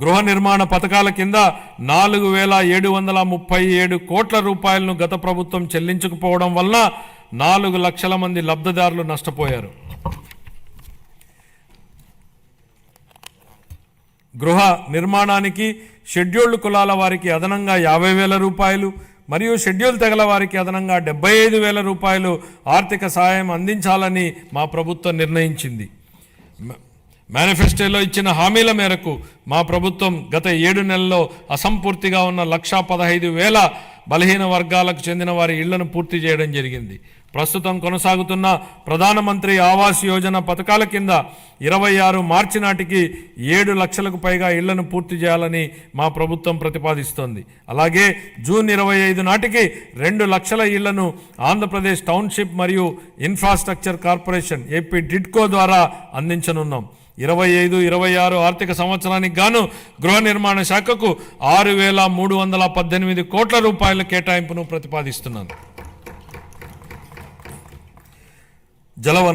గృహ నిర్మాణ పథకాల కింద నాలుగు వేల ఏడు వందల ముప్పై ఏడు కోట్ల రూపాయలను గత ప్రభుత్వం చెల్లించకపోవడం వల్ల నాలుగు లక్షల మంది లబ్ధిదారులు నష్టపోయారు. గృహ నిర్మాణానికి షెడ్యూల్డ్ కులాల వారికి అదనంగా యాభై వేల రూపాయలు మరియు షెడ్యూల్ తెగల వారికి అదనంగా డెబ్బై ఐదు వేల రూపాయలు ఆర్థిక సహాయం అందించాలని మా ప్రభుత్వం నిర్ణయించింది. మేనిఫెస్టోలో ఇచ్చిన హామీల మేరకు మా ప్రభుత్వం గత ఏడు నెలల్లో అసంపూర్తిగా ఉన్న లక్షా పదహైదు వేల బలహీన వర్గాలకు చెందిన వారి ఇళ్ళను పూర్తి చేయడం జరిగింది. ప్రస్తుతం కొనసాగుతున్న ప్రధానమంత్రి ఆవాస్ యోజన పథకాల కింద ఇరవై ఆరు మార్చి నాటికి ఏడు లక్షలకు పైగా ఇళ్ళను పూర్తి చేయాలని మా ప్రభుత్వం ప్రతిపాదిస్తోంది. అలాగే జూన్ ఇరవై ఐదు నాటికి రెండు లక్షల ఇళ్ళను ఆంధ్రప్రదేశ్ టౌన్షిప్ మరియు ఇన్ఫ్రాస్ట్రక్చర్ కార్పొరేషన్ ఏపీ డిడ్కో ద్వారా అందించనున్నాం. ఇరవై ఐదు ఇరవై ఆరు ఆర్థిక సంవత్సరానికి గాను గృహ నిర్మాణ శాఖకు ఆరు వేల మూడు వందల పద్దెనిమిది కోట్ల రూపాయల కేటాయింపును ప్రతిపాదిస్తున్నాను. జలవన